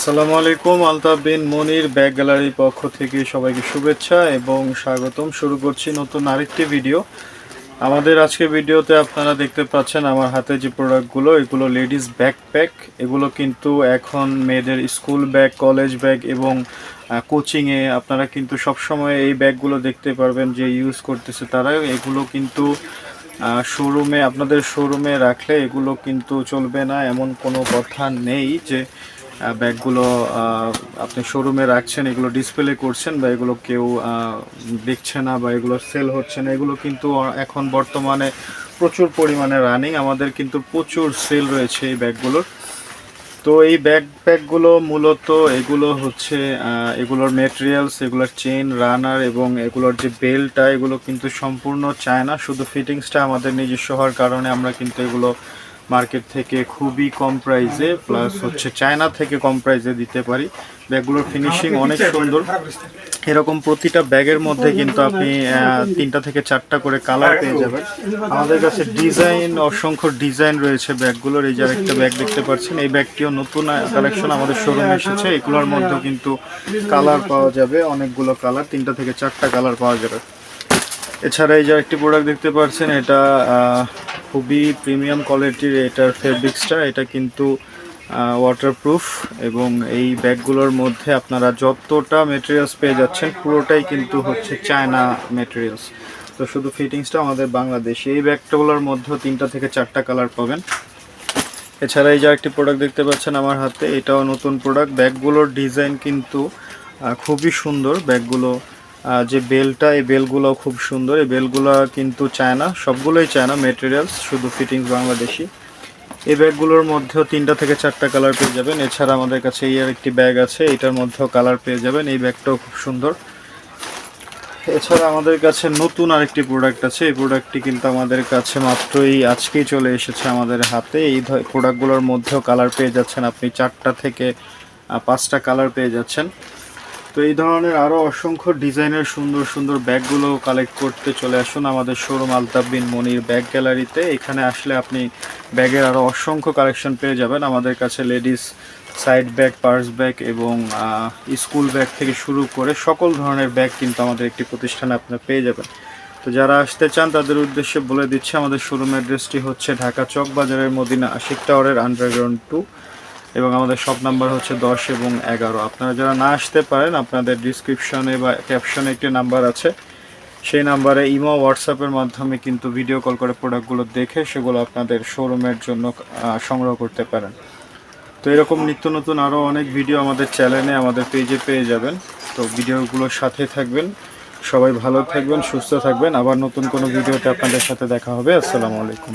আসসালামু আলাইকুম, আলতাফ বিন মনির ব্যাগ গ্যালারির পক্ষ থেকে সবাইকে শুভেচ্ছা এবং স্বাগতম। শুরু করছি নতুন আরেকটি ভিডিও। আমাদের আজকে ভিডিওতে আপনারা দেখতে পাচ্ছেন আমার হাতে যে প্রোডাক্টগুলো, এগুলো লেডিস ব্যাকপ্যাক। এগুলো কিন্তু এখন মেয়েদের স্কুল ব্যাগ, কলেজ ব্যাগ এবং কোচিংয়ে আপনারা কিন্তু সবসময় এই ব্যাগগুলো দেখতে পারবেন যে ইউজ করতেছে তারা। এগুলো কিন্তু শোরুমে, আপনাদের শোরুমে রাখলে এগুলো কিন্তু চলবে না। এমন কোনো কথা নেই যে ব্যাগগুলো আপনি শোরুমে রাখছেন, এগুলো ডিসপ্লে করছেন বা এগুলো কেউ দেখছে না বা এগুলো সেল হচ্ছে না, এগুলো কিন্তু এখন বর্তমানে প্রচুর পরিমাণে রানিং আমাদের কিন্তু প্রচুর সেল রয়েছে এই ব্যাগগুলোর। তো এই ব্যাগ প্যাকগুলো মূলত এগুলো হচ্ছে এগুলোর মেটেরিয়ালস এগুলোর চেন রানার এবং এগুলোর যে বেল্টটা এগুলো কিন্তু সম্পূর্ণ চায় না শুধু ফিটিংসটা আমাদের নিজস্ব হওয়ার কারণে আমরা কিন্তু এগুলো মার্কেট থেকে খুবই কম প্রাইসে প্লাস হচ্ছে চায়না থেকে কম প্রাইসে দিতে পারি। ব্যাগগুলোর ফিনিশিং অনেক সুন্দর। এরকম প্রতিটা ব্যাগের মধ্যে কিন্তু আপনি তিনটা থেকে চারটা করে কালার পেয়ে যাবেন। আমাদের কাছে ডিজাইন অসংখ্য ডিজাইন রয়েছে ব্যাগগুলোর। এই যে একটা ব্যাগ দেখতে পাচ্ছেন, এই ব্যাগটিও নতুন কালেকশন আমাদের শোরুমে এসেছে। এগুলোর মধ্যেও কিন্তু কালার পাওয়া যাবে, অনেকগুলো কালার তিনটা থেকে চারটা কালার পাওয়া যাবে। এছাড়া এই যে একটি প্রোডাক্ট দেখতে পাচ্ছেন, এটা খুবই প্রিমিয়াম কোয়ালিটির এটার ফেব্রিক্সটা। এটা কিন্তু ওয়াটারপ্রুফ এবং এই ব্যাগগুলোর মধ্যে আপনারা যতটা মেটেরিয়ালস পেয়ে যাচ্ছেন, পুরোটাই কিন্তু হচ্ছে চায়না মেটেরিয়ালস তো শুধু ফিটিংসটা আমাদের বাংলাদেশি। এই ব্যাগটাগুলোর মধ্যেও তিনটা থেকে চারটা কালার পাবেন। এছাড়া এই যে একটি প্রোডাক্ট দেখতে পাচ্ছেন আমার হাতে, এটাও নতুন প্রোডাক্ট ব্যাগগুলোর ডিজাইন কিন্তু খুবই সুন্দর। ব্যাগগুলো যে বেলটা, এই বেলগুলো খুব সুন্দর। এই বেলগুলো কিন্তু চায়না, সবগুলোই চায়না মেটেরিয়ালস শুধু ফিটিংস বাংলাদেশি। এই ব্যাগগুলোর মধ্যেও তিনটা থেকে চারটা কালার পেয়ে যাবেন। এছাড়া আমাদের কাছে এই আর একটি ব্যাগ আছে, এটার মধ্যেও কালার পেয়ে যাবেন। এই ব্যাগটাও খুব সুন্দর। এছাড়া আমাদের কাছে নতুন আরেকটি প্রোডাক্ট আছে। এই প্রোডাক্টটি কিন্তু আমাদের কাছে মাত্রই আজকেই চলে এসেছে আমাদের হাতে। এই প্রোডাক্টগুলোর মধ্যেও কালার পেয়ে যাচ্ছেন আপনি। চারটা থেকে পাঁচটা কালার পেয়ে যাচ্ছেন। তো এই ধরনের আরও অসংখ্য ডিজাইনের সুন্দর সুন্দর ব্যাগগুলো কালেক্ট করতে চলে আসুন আমাদের শোরুম আলতাফ বিন মনির ব্যাগ গ্যালারিতে এখানে আসলে আপনি ব্যাগের আরও অসংখ্য কালেকশন পেয়ে যাবেন। আমাদের কাছে ladies side bag purse bag এবং স্কুল ব্যাগ থেকে শুরু করে সকল ধরনের ব্যাগ কিন্তু আমাদের একটি প্রতিষ্ঠানে আপনারা পেয়ে যাবেন। তো যারা আসতে চান, তাদের উদ্দেশ্যে বলে দিচ্ছে, আমাদের শোরুম অ্যাড্রেসটি হচ্ছে ঢাকা চক বাজারের মদিনা আশিক টাওয়ারের আন্ডারগ্রাউন্ড টু এবং আমাদের সব নাম্বার হচ্ছে দশ এবং এগারো। আপনারা যারা না আসতে পারেন, আপনাদের ডিসক্রিপশনে বা ক্যাপশনে একটি নাম্বার আছে। সেই নাম্বারে ইমো হোয়াটসঅ্যাপের মাধ্যমে কিন্তু ভিডিও কল করে প্রোডাক্টগুলো দেখে সেগুলো আপনাদের শোরুমের জন্য সংগ্রহ করতে পারেন। তো এরকম নিত্য নতুন আরও অনেক ভিডিও আমাদের চ্যানেলে আমাদের পেজে পেয়ে যাবেন। তো ভিডিওগুলোর সাথে থাকবেন। সবাই ভালো থাকবেন, সুস্থ থাকবেন। আবার নতুন কোনো ভিডিওতে আপনাদের সাথে দেখা হবে। আসসালামু আলাইকুম।